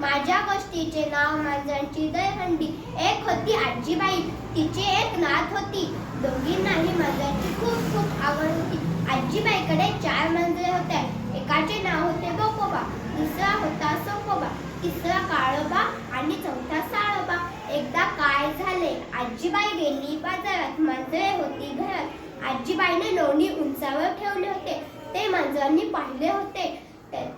माझ्या गोष्टीचे नाव मांजरांची दहीहंडी एक होती आजीबाई तिची एक नात होती. दोघींनाही मांजरांची खूप खूप आवड होती. आजीबाईकडे चार मांजरे होते एकाचे नाव होते बोकोबा दुसरा होता सोकोबा तिसरा काळोबा आणि चौथा साळोबा. एकदा काय झाले? आजीबाई गेली बाजारात. मांजरे होती घरात. आजीबाईने लोणी उंचावर ठेवले होते. ते मांजरांनी पाहिले होते.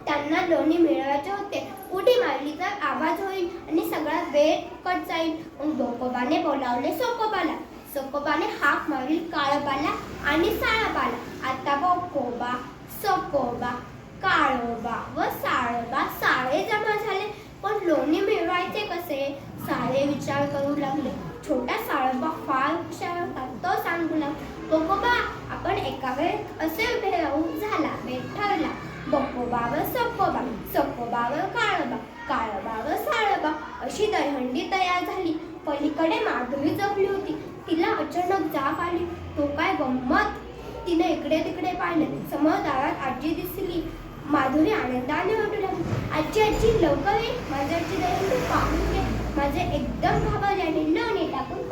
त्यांना लोणी मिळवायचे होते. उडी मारली तर आवाज होईल आणि सगळा वेळ कट जाईल. मग डोकोबाने बोलावले सोकोबाला. सोकोबाने हाक मारली काळबाला आणि साळबाला. आता बोकोबा सोकोबा काळोबा व साळबा साळे जमा झाले. पण लोणी मिळवायचे कसे? साळे विचार करू लागले. छोटा साळबा फार हुशार होता. तो सांगू लागला बोकोबा आपण एका वेळेत असे उभे राहू झाला. बेठा ठरला बोकोबावर सकोबा सकोबावर काळबा काळोबावर साळबा अशी दहंडी तयार झाली. पलीकडे माधुरी जपली होती. तिला अचानक जाग आली. तो काय गंमत? तिने इकडे तिकडे पाहिले. समोर दारात आजी दिसली. माधुरी आनंदाने ओरडू लागली. आजी आजी लवकर ये. माझी आजी दहीहंडी पाहून घे. माझे एकदम घाबरल्याने लोणी टाकून